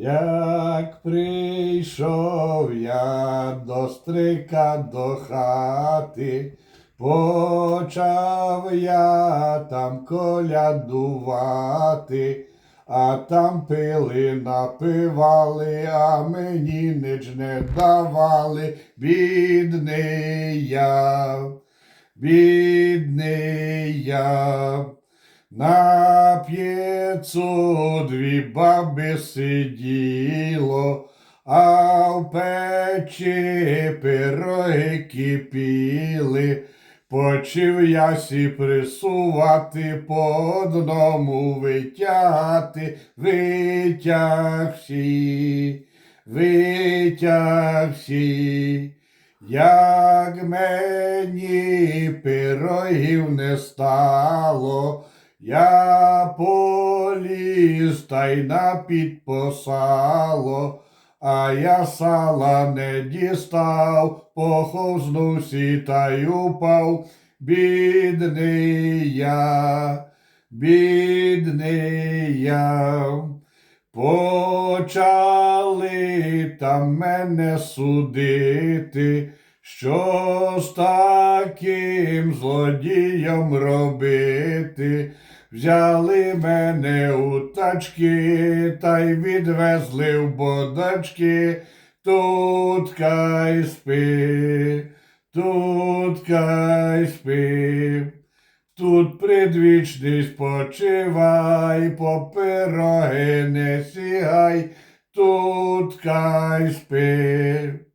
Як прийшов я до стрика до хати, почав я там колядувати, а там пили, напивали, а мені ніч не давали, бідний я, бідний я. На п'єцу дві баби сиділо, а в печі пироги кипіли. Почив я сі присувати, по одному витягати, витяг всі, витяг. Як мені пирогів не стало, я поліз та й на підпосало, а я сала не дістав, похознувся та й упав, бідний я, бідний я. Почали там мене судити, що з таким злодієм робити. Взяли мене у тачки та й відвезли в бодачки. Тут кай спи, тут кай спи. Тут предвічний спочивай, по пироги не сігай, тут кай спи.